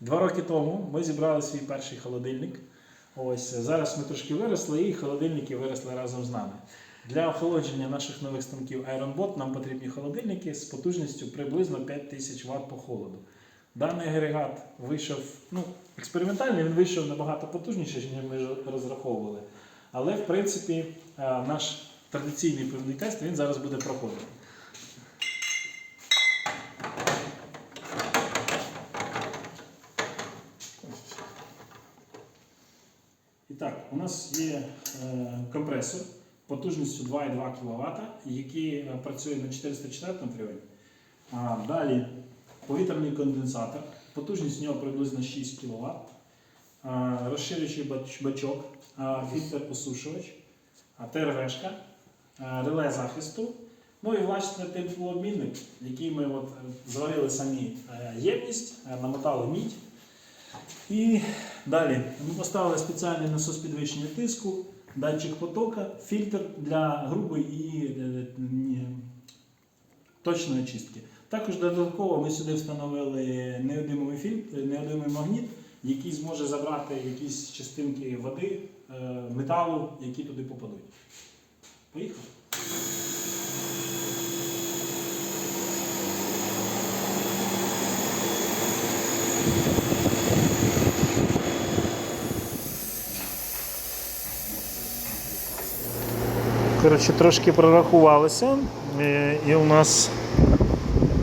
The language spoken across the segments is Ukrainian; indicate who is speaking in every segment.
Speaker 1: Два роки тому ми зібрали свій перший холодильник. Ось зараз ми трошки виросли, і холодильники виросли разом з нами. Для охолодження наших нових станків IronBot нам потрібні холодильники з потужністю приблизно 5000 Вт по холоду. Даний агрегат вийшов ну, експериментальний, він вийшов набагато потужніше, ніж ми розраховували. Але в принципі е, наш традиційний певний тест він зараз буде проходити. Так, у нас є е, компресор потужністю 2,2 кВт, який е, працює на 404 фреоні. Далі повітряний конденсатор, потужність у нього приблизно 6 кВт, розширюючий бачок, фільтр-осушувач, а, ТРВшка, реле захисту. Ну і власне теплообмінник, який ми от е, зварили самі ємність, намотали мідь. І далі ми поставили спеціальний насос підвищення тиску, датчик потока, фільтр для грубої і е, точної очистки. Також додатково ми сюди встановили неодимовий фільтр, неодимий магніт, який зможе забрати якісь частинки води, е, металу, які туди попадуть. Поїхали. Коротше, трошки прорахувалися, е, і у нас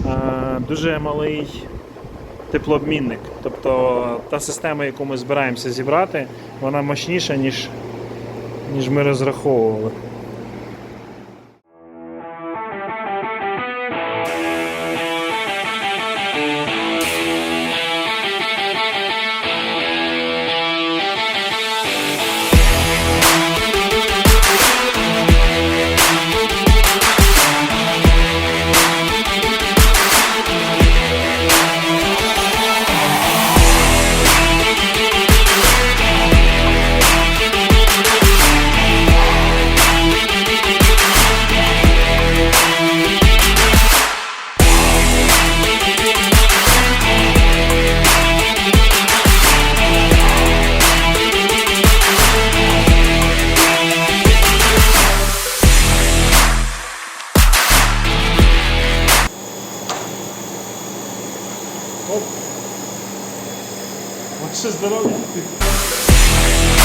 Speaker 1: е, дуже малий теплообмінник. Тобто та система, яку ми збираємося зібрати, вона мощніша, ніж, ніж ми розраховували. What is the logic?